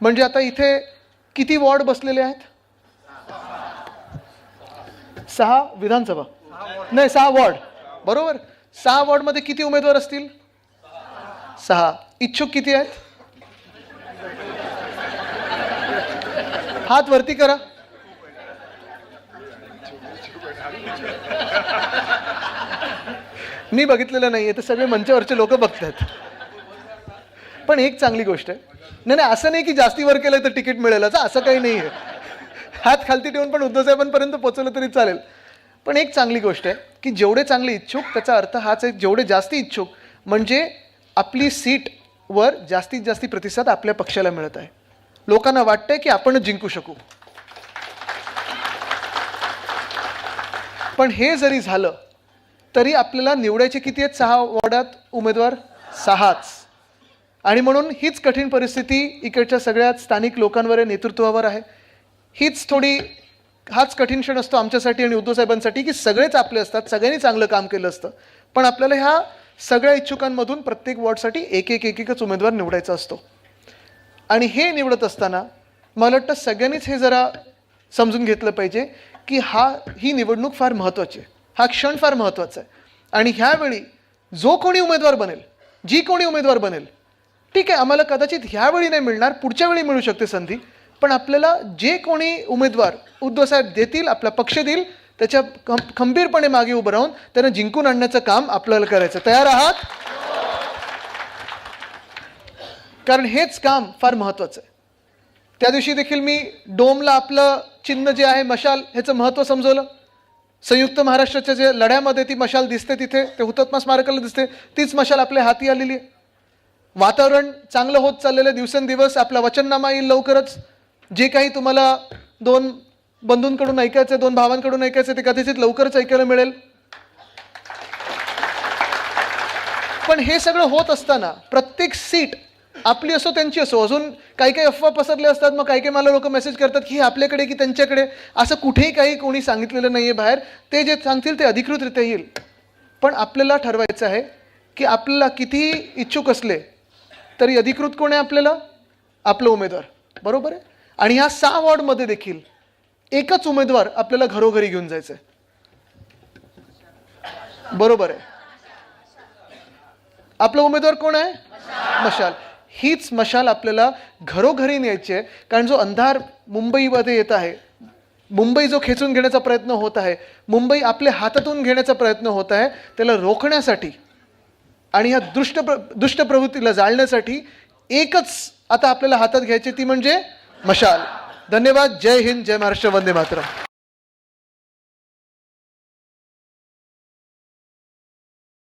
म्हणजे आता इथे किती वॉर्ड बसलेले आहेत? सहा विधानसभा. नाही सहा वॉर्ड. बरोबर? सहा वॉर्डमध्ये किती उमेदवार असतील? सहा. इच्छुक किती आहेत? हात वरती करा. मी बघितलेलं नाहीये तर सगळे मंचावरचे लोक बघतात पण एक चांगली गोष्ट आहे. नाही नाही असं नाही की जास्ती वर केलं तर तिकीट मिळेल असं असं काही नाही आहे. हात खालती ठेवून पण उद्धव साहेबांपर्यंत तरी चालेल. पण एक चांगली गोष्ट आहे की जेवढे चांगले इच्छुक त्याचा अर्थ हाच आहे जेवढे जास्ती इच्छुक म्हणजे आपली सीटवर जास्तीत जास्ती प्रतिसाद आपल्या पक्षाला मिळत आहे. लोकांना वाटतंय की आपण जिंकू शकू. पण हे जरी झालं तरी आपल्याला निवडायचे किती आहेत? सहा वॉर्डात उमेदवार? सहाच. आणि म्हणून हीच कठीण परिस्थिती इकडच्या सगळ्या स्थानिक लोकांवर आहे नेतृत्वावर आहे. हीच थोडी हाच कठीण क्षण असतो आमच्यासाठी आणि उद्धव साहेबांसाठी की सगळेच आपले असतात सगळ्यांनी चांगलं काम केलं असतं. पण आपल्याला ह्या सगळ्या इच्छुकांमधून प्रत्येक वॉर्डसाठी एक एक एक एकच उमेदवार निवडायचा असतो. आणि हे निवडत असताना मला वाटतं सगळ्यांनीच हे जरा समजून घेतलं पाहिजे की हा ही निवडणूक फार महत्त्वाची आहे. हा क्षण फार महत्त्वाचा आहे. आणि ह्यावेळी जो कोणी उमेदवार बनेल जी कोणी उमेदवार बनेल ठीक आहे आम्हाला कदाचित ह्यावेळी नाही मिळणार पुढच्या वेळी मिळू शकते संधी पण आपल्याला जे कोणी उमेदवार उद्धवसाहेब देतील आपला पक्ष देईल त्याच्या खं खंबीरपणे मागे उभं राहून त्यांना जिंकून आणण्याचं काम आपल्याला करायचं. तयार आहात? कारण हेच काम फार महत्त्वाचं आहे. त्या दिवशी देखील मी डोमला आपलं चिन्ह जे आहे मशाल ह्याचं महत्त्व समजवलं. संयुक्त महाराष्ट्राच्या जे लढ्यामध्ये ती मशाल दिसते तिथे ते हुतात्मा स्मारकाला दिसते तीच मशाल आपल्या हाती आलेली आहे. वातावरण चांगलं होत चाललेलं आहे दिवसेंदिवस आपला वचननामा येईल लवकरच. जे काही तुम्हाला दोन बंधूंकडून ऐकायचं दोन भावांकडून ऐकायचं ते कदाचित लवकरच ऐकायला मिळेल. पण हे सगळं होत असताना प्रत्येक सीट आपली असो त्यांची असो. अजून काही काही अफवा पसरले असतात मग काही काही मला लोक मेसेज करतात की हे आपल्याकडे की त्यांच्याकडे. असं कुठेही काही कोणी सांगितलेलं नाही आहे बाहेर. ते जे सांगतील ते अधिकृतरित्या येईल. पण आपल्याला ठरवायचं आहे की आपल्याला कितीही इच्छुक असले तरी अधिकृत कोण आहे आपल्याला? आपलं उमेदवार. बरोबर आहे? आणि ह्या सहा वॉर्डमध्ये देखील एकच उमेदवार आपल्याला घरोघरी घेऊन जायचं आहे बरोबर आहे? आपला उमेदवार कोण आहे? मशाल. हीच मशाल आपल्याला घरोघरी न्यायची आहे. कारण जो अंधार मुंबईमध्ये येत आहे मुंबई जो खेचून घेण्याचा प्रयत्न होत आहे मुंबई आपल्या हातातून घेण्याचा प्रयत्न होत आहे त्याला रोखण्यासाठी आणि ह्या दुष्ट प्र दुष्ट प्रवृत्तीला जाळण्यासाठी एकच आता आपल्याला हातात घ्यायची ती म्हणजे मशाल. धन्यवाद. जय हिंद. जय महाराष्ट्र. वंदे मातरम.